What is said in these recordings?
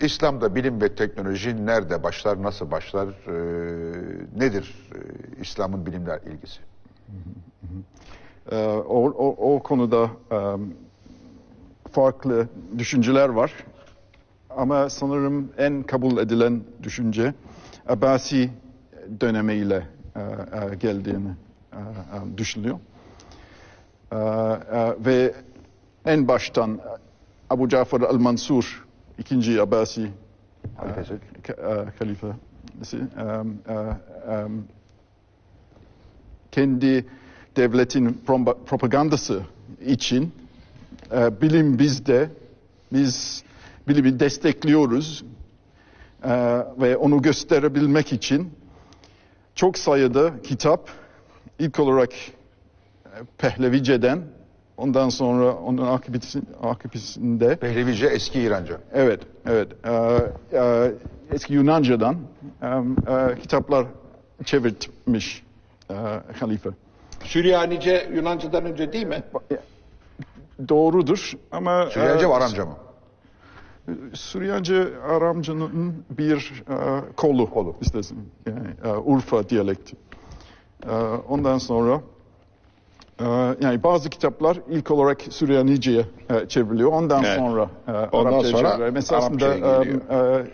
İslam'da bilim ve teknoloji nerede başlar, nasıl başlar, e, nedir e, İslam'ın bilimler ilgisi? Ee, o, o, o konuda e, farklı düşünceler var. Ama sanırım en kabul edilen düşünce Abbasi dönemiyle e, e, geldiğini e, e, düşünülüyor. E, e, ve en baştan Abu Cafer el-Mansur, ikinci Abbasi. Halifesi. ka- e, halifesi, e, e, e, kendi devletin pro- propagandası için e, bilim bizde, biz bilimi destekliyoruz e, ve onu gösterebilmek için çok sayıda kitap ilk olarak Pehlevice'den ondan sonra onun akıbetinde Pehlevice eski İranca. Evet, evet. Ee, e, eski Yunanca'dan e, e, kitaplar çevirtmiş e, halife. Süryanice Yunanca'dan önce değil mi? Doğrudur ama... Süryanice e, Aramca mı? Süryanice Aramca'nın bir e, kolu, Kolu. istesin. Yani, e, Urfa diyalekti. E, ondan sonra e, yani bazı kitaplar ilk olarak Süryanice'ye e, çevriliyor. Ondan Evet. sonra e, Ondan Arapçaya sonra çevriliyor. Mesela aslında e, e,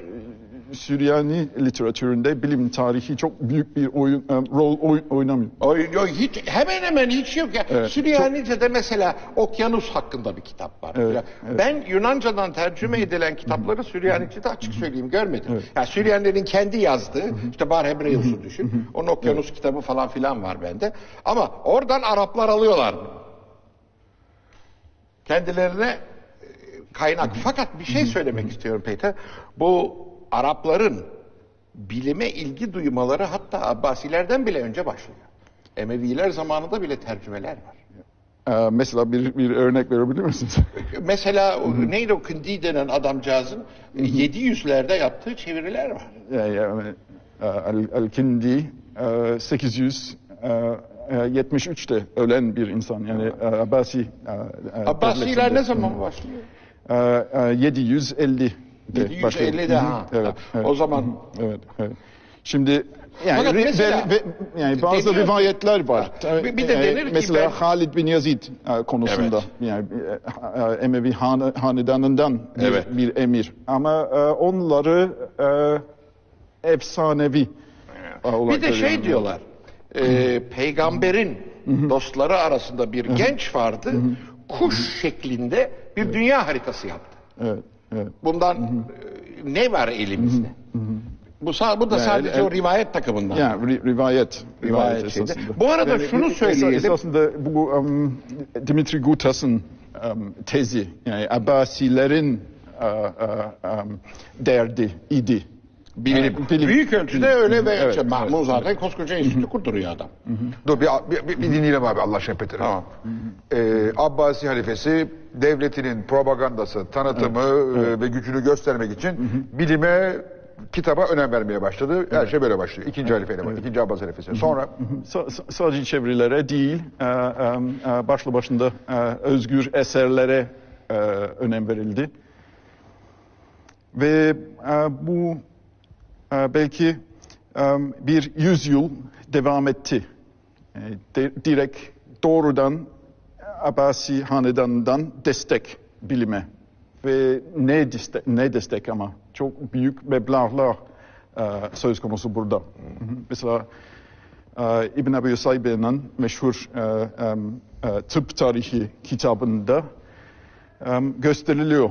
Süryani literatüründe bilim tarihi çok büyük bir oyun, rol oy- oynamıyor. O, o hiç hemen hemen hiç yok ya. Evet, Süryanice'de mesela Okyanus hakkında bir kitap var. Evet, Ben Yunanca'dan tercüme edilen kitapları Süryanice'de açık söyleyeyim görmedim. Yani Süryanilerin kendi yazdığı işte Bar Hebreus'u düşün. Onun Okyanus kitabı falan filan var bende. Ama oradan Araplar alıyorlar. Kendilerine e, kaynak. Fakat bir şey söylemek istiyorum Peter. Bu Arapların bilime ilgi duymaları hatta Abbasilerden bile önce başlıyor. Emeviler zamanında bile tercümeler var. E, mesela bir, bir örnek verebilir misiniz? Mesela o, neydi o Kindi denen adamcağızın e, 700'lerde yaptığı çeviriler var. Yani, yani e, El- El-Kindi e, 873'te ölen bir insan. Yani e, Abbasi e, e, Abbasiler ne zaman başlıyor? E, e, 750 750'de ha. Evet, evet. O zaman Evet, evet. Şimdi yani, ri- mesela- ve- ve- yani bazı Deniyor rivayetler var. Bir- bir de E, denir ki mesela ben- Halid bin Yazid e, konusunda Evet. yani e, e, Emevi hane, hanedanından bir, Evet. bir emir. Ama onları e, efsanevi e, olarak bir de şey görüyorum. diyorlar. e, peygamberin dostları arasında bir genç vardı. Kuş şeklinde bir dünya haritası yaptı. Evet, evet. Bundan e, ne var elimizde? Bu, bu da Yani sadece el- o rivayet takımından. Yani ri- rivayet. Rivayet şeyde. esasında. Bu arada Yani şunu söyleyelim. Esasında bu um, Dimitri Gutas'ın um, tezi yani Abbasilerin uh, uh, um, derdi idi. Bilim. Yani bilim. Büyük ölçüde öyle ve Evet, işte evet, Mahmud zaten koskoca enstitü kurduruyor adam. Dur bir, bir, bir, bir dinleyelim abi Allah aşkına Peter. Tamam. Ee, Abbasi halifesi devletinin propagandası, tanıtımı e, ve gücünü göstermek için bilime, kitaba önem vermeye başladı. Her şey böyle başlıyor. İkinci halifeyle var. İkinci Abbas halifesi. Sonra Sa- sa- sadece çevirilere değil, e, e, e, başlı başında e, özgür eserlere e, önem verildi. Ve e, bu belki e, bir yüzyıl devam etti. E, de- direkt doğrudan Abbasi hanedanından destek bilime ve ne destek, ne destek ama çok büyük meblağlar e, söz konusu burada. Hı. Mesela e, İbn Ebi Usaybe'nin meşhur e, tıp tarihi kitabında gösteriliyor.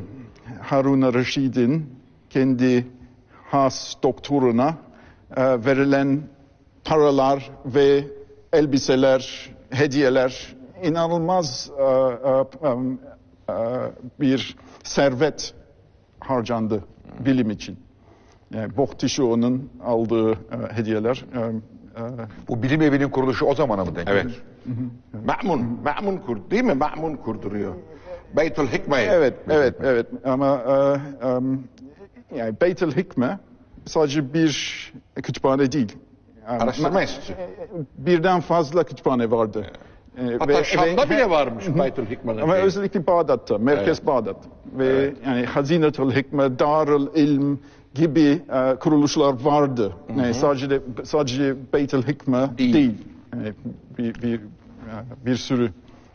Harun Reşid'in kendi has doktoruna e, verilen paralar ve elbiseler, hediyeler inanılmaz e, e, em, e, bir servet harcandı bilim için. Yani Bohtişo'nun aldığı e, hediyeler e, e, bu bilim evinin kuruluşu o zamana mı denk Evet. gelir? Ma'mun, Ma'mun kur, değil mi? Ma'mun kurduruyor. Beytül Hikme'ye. Evet, evet, evet. Ama e, em, yani Beytül Hikme sadece bir kütüphane değil. Yani, Araştırma ma- enstitüsü. Birden fazla kütüphane vardı. E, Hatta ve- Şam'da ve- bile varmış Baytul Hikme'nin. Ama özellikle Bağdat'ta, Merkez Bağdat ve yani Hazinetul Hikme, Darül İlm gibi e, kuruluşlar vardı. Yani sadece de, sadece Beytül Hikme Değil. değil. Yani bir, bir, bir sürü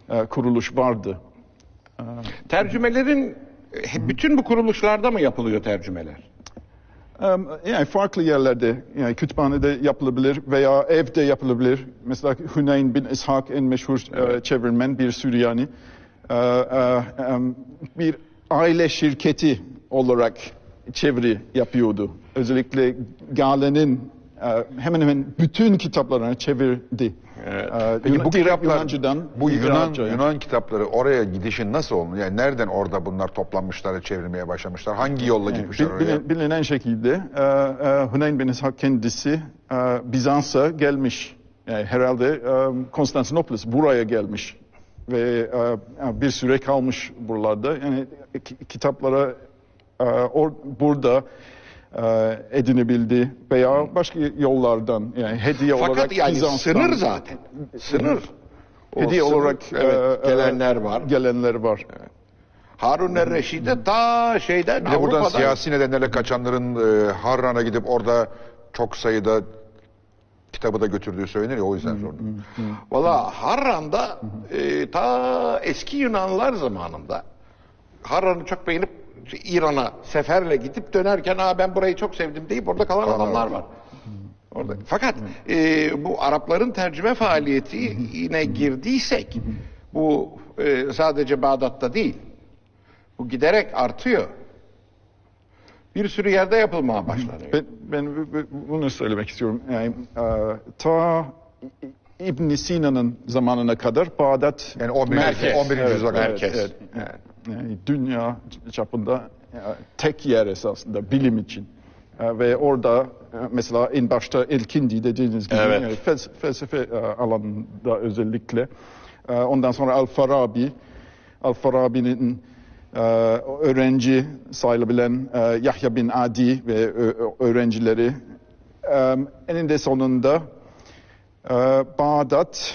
e, kuruluş vardı. Tercümelerin e, hep bütün bu kuruluşlarda mı yapılıyor tercümeler? Yani farklı yerlerde, yani kütüphanede yapılabilir veya evde yapılabilir. Mesela Hüneyn bin İshak en meşhur e, çevirmen bir Süryani. E, e, bir aile şirketi olarak çeviri yapıyordu. Özellikle Galen'in hemen hemen bütün kitaplarını çevirdi. E, Peki bu kitaplar, Yunancıdan bu Yunan. Yunan kitapları oraya gidişin nasıl oldu? Yani nereden orada bunlar toplanmışlar, çevrilmeye başlamışlar? Hangi yolla gitmişler Bil- oraya? bilin- bilinen şekilde e, e, Huneyn bin İshak kendisi e, Bizans'a gelmiş. Yani herhalde e, Konstantinopolis buraya gelmiş ve e, bir süre kalmış buralarda. Yani ki- kitaplara e, or- burada e, edinebildi veya başka yollardan yani hediye Fakat olarak yani Bizans'tan sınır zaten. Sınır. O hediye sınır, olarak evet, e, e, gelenler var. Gelenler var. Harun er-Reşid'e ta şeyden Bir de buradan Avrupa'dan siyasi nedenlerle kaçanların e, Harran'a gidip orada çok sayıda kitabı da götürdüğü söylenir ya o yüzden sordum. Valla Harran'da e, ta eski Yunanlılar zamanında Harran'ı çok beğenip İran'a seferle gidip dönerken Aa, ben burayı çok sevdim deyip orada kalan adamlar var. Orada. Fakat e, bu Arapların tercüme faaliyeti yine girdiysek bu e, sadece Bağdat'ta değil. Bu giderek artıyor. Bir sürü yerde yapılmaya başlanıyor. Ben, ben bu- bu- bunu söylemek istiyorum. Yani, e, ta İbn Sina'nın zamanına kadar Bağdat Yani 11. Merkez. 11. yüzyıla kadar. Merkez. evet, evet. Yani dünya çapında e, tek yer esasında bilim için. E, ve orada e, mesela en başta Elkindi dediğiniz gibi Evet. yani fels- felsefe alanında özellikle. Ondan sonra Al-Farabi, Al-Farabi'nin öğrenci sayılabilen Yahya bin Adi ve öğrencileri eninde sonunda Bağdat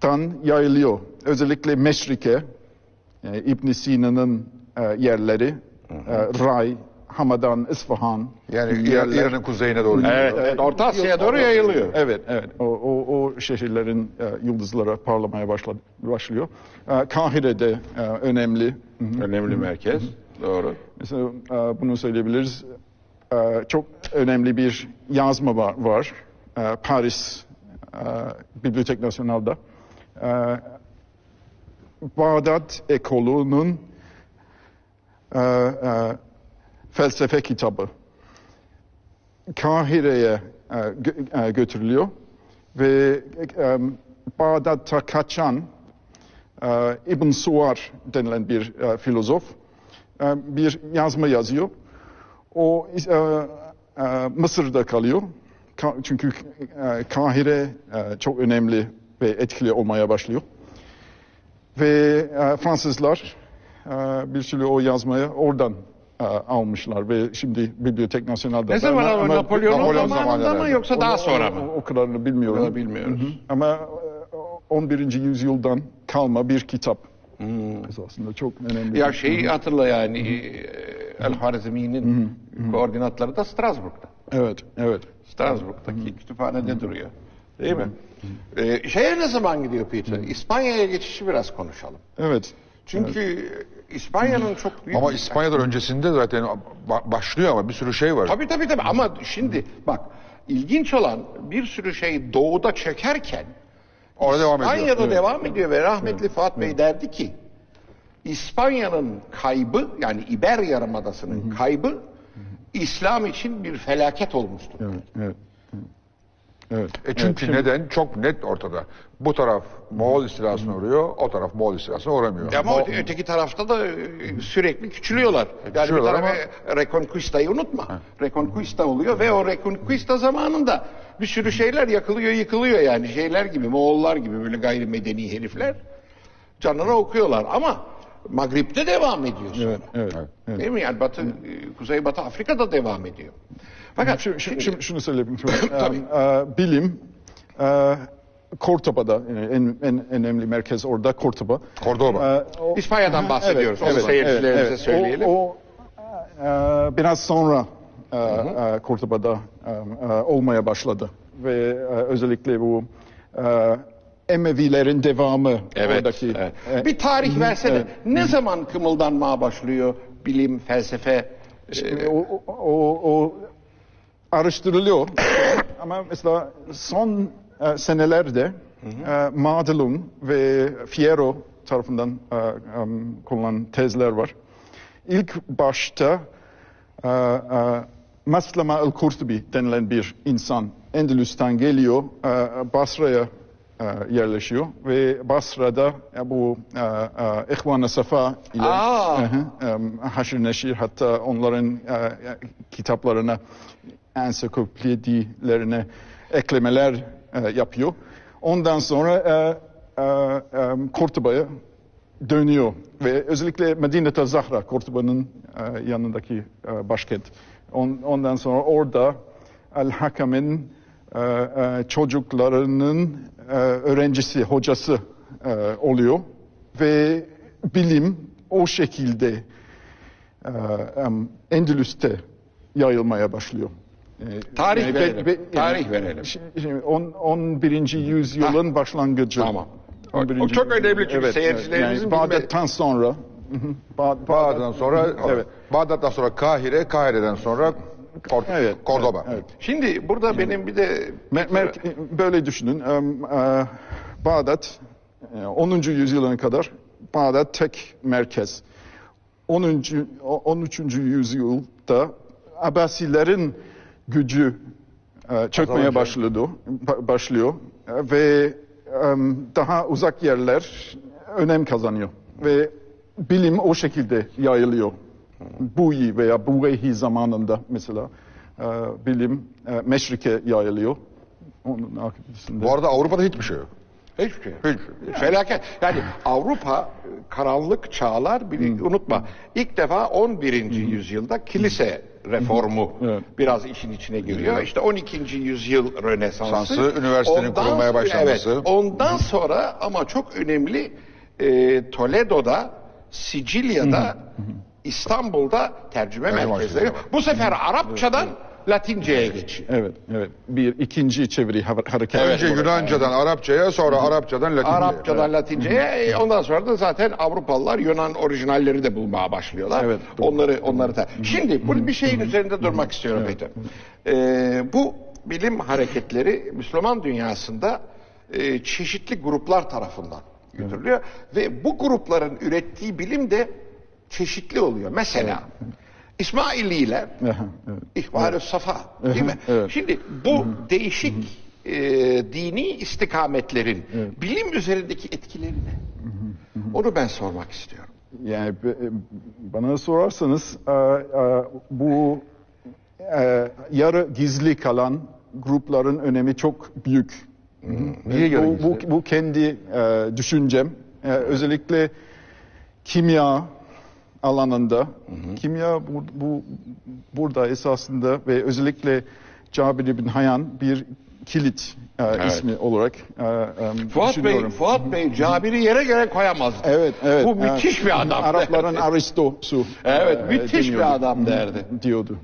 tan yayılıyor. Özellikle Meşrike, e, İbn Sina'nın e, yerleri, e, Ray, Hamadan, İsfahan Yani yerler. İran'ın kuzeyine doğru. Evet, evet, Orta Asya'ya doğru yayılıyor. Evet, evet. O, o, o şehirlerin e, yıldızlara parlamaya başladı, başlıyor. E, Kahire'de e, önemli. Önemli merkez. Doğru. Mesela e, bunu söyleyebiliriz. E, çok önemli bir yazma var. var. E, Paris e, Bibliotek Nasional'da. E, Bağdat ekolunun e, e, felsefe kitabı. Kahire'ye e, gö- e, götürülüyor ve e, Bağdat'ta kaçan e, İbn Suvar denilen bir e, filozof e, bir yazma yazıyor. O e, e, Mısır'da kalıyor. Ka- çünkü e, Kahire e, çok önemli ve etkili olmaya başlıyor. Ve e, Fransızlar e, bir sürü o yazmayı oradan e, almışlar ve şimdi Bibliotek Nasional'da. Ne zaman Ama- ama ama- Napolyon'un Napolyon zamanında zamanları mı yoksa daha o- sonra o- mı? O, kadarını bilmiyorum. Onu bilmiyoruz. Ama e, 11. yüzyıldan kalma bir kitap. Esasında çok önemli. Ya şeyi hatırla yani e, El Harizmi'nin koordinatları da Strasbourg'da. Evet, evet. Strasbourg'daki kütüphanede duruyor. Değil mi? Ee, şeye ne zaman gidiyor Peter? İspanya'ya geçişi biraz konuşalım. Evet. Çünkü İspanya'nın çok büyük... Ama İspanya'dan öncesinde zaten ba- başlıyor ama bir sürü şey var. Tabii tabii tabii ama şimdi bak ilginç olan bir sürü şey doğuda çökerken Orada devam ediyor. İspanya'da devam ediyor ve rahmetli Fuat Bey derdi ki İspanya'nın kaybı yani İber Yarımadası'nın kaybı İslam için bir felaket olmuştur. Evet, evet. Evet. E çünkü neden? Çok net ortada. Bu taraf Moğol istilasına uğruyor, o taraf Moğol istilasına uğramıyor. Ama Mo- öte- öteki tarafta da e, sürekli küçülüyorlar. Yani bir Küçülüyorlar tarafa Reconquista'yı unutma. Reconquista oluyor ve o Reconquista zamanında bir sürü şeyler yakılıyor, yıkılıyor yani. Şeyler gibi, Moğollar gibi böyle gayrimedeni herifler canına okuyorlar ama Magrib'de devam ediyor sonra. Evet, evet. evet. Değil mi? Yani Batı, Kuzey Batı Afrika'da devam ediyor. Fakat şu, şimdi- şu- şunu söyleyebilirim. Tabii. Em, e, bilim e, Kortoba'da yani en, en önemli merkez orada Kortoba. Cordoba. E, o- İspanya'dan bahsediyoruz. Onu seyircilerimize söyleyelim. O, o, e, biraz sonra e, e, Kortoba'da e, e, olmaya başladı ve e, özellikle bu e, Emevilerin devamı Evet. oradaki. evet. e, bir tarih versene. evet. Ne zaman kımıldanmaya başlıyor bilim, felsefe? E, o, o, o, o araştırılıyor ama mesela son e, senelerde e, Madelung ve Fierro tarafından e, em, kullanılan tezler var. İlk başta e, e, Maslama el-Kurtubi denilen bir insan Endülüs'ten geliyor, e, Basra'ya yerleşiyor ve Basra'da e, bu e, e, İhvan-ı Safa ile haşır neşir hatta onların e, kitaplarına, ensiklopedilerine eklemeler e, yapıyor. Ondan sonra e, e, e, Kortoba'ya dönüyor ve özellikle Medine Zahra, Kortoba'nın e, yanındaki e, başkent. On- ondan sonra orada El-Hakam'ın e, e, çocuklarının e, öğrencisi, hocası e, oluyor ve bilim o şekilde e, Endülüs'te yayılmaya başlıyor. E, Tarih be- verelim, be- tarih verelim. Şi- Şimdi on- 11. yüzyılın başlangıcı. Tamam. O- 11. o çok önemli çünkü Evet, seyircilerimizin yani Bağdat'tan sonra. Bağdat'tan sonra Evet. Bağdat'tan sonra Kahire, Kahire'den sonra Kor- Evet, Cordoba. evet. Şimdi burada benim bir de Mer- mer- böyle düşünün. e, Bağdat e, 10. yüzyılına kadar Bağdat tek merkez. 10. o- 13. yüzyılda Abbasilerin gücü e, çökmeye başladı, ba- başlıyor E, ve daha uzak yerler önem kazanıyor ve bilim o şekilde yayılıyor. Buyi veya Buvehi zamanında mesela e, bilim e, meşrike yayılıyor. Onun akıbetinde. Bu arada Avrupa'da hiçbir şey yok. hiçbir şey. yok. Hiç. Felaket. Yani Avrupa e, karanlık çağlar bir unutma. İlk defa 11. yüzyılda kilise reformu Evet. biraz işin içine giriyor. İşte 12. yüzyıl Rönesansı. Sansı, üniversitenin kurulmaya başlaması. Evet, ondan sonra ama çok önemli e, Toledo'da, Sicilya'da, İstanbul'da tercüme Tercüme merkezleri. var. Bu sefer Arapçadan Latince'ye geçiyor. Evet, evet. Bir ikinci çeviri ha- hareketi. Önce Yunanca'dan Arapçaya, sonra Arapçadan Latince'ye. Arapçadan Latince'ye e, ondan sonra da zaten Avrupalılar Yunan orijinalleri de bulmaya başlıyorlar. Evet, doğru. onları onları da. Şimdi bu bir şeyin üzerinde durmak istiyorum Peter. Ee, bu bilim hareketleri Müslüman dünyasında e, çeşitli gruplar tarafından yürütülüyor ve bu grupların ürettiği bilim de çeşitli oluyor. Mesela İsmaililer evet. İhval-ü Safa değil mi? Evet. Şimdi bu değişik e, dini istikametlerin bilim üzerindeki etkileri ne? Onu ben sormak istiyorum. Yani e, bana sorarsanız e, e, bu yarı gizli kalan grupların önemi çok büyük. Niye bu, bu, bu kendi düşüncem. Özellikle kimya alanında. Kimya bu, bu burada esasında ve özellikle Cabir bin Hayyan bir kilit e, ismi olarak e, e, Fuat Bey. Fuat Bey Cabir'i yere göre koyamaz. Evet, evet. Bu evet. müthiş bir adam. Arapların Aristosu. Evet, e, müthiş bir deniyordu. adam derdi. Diyordu.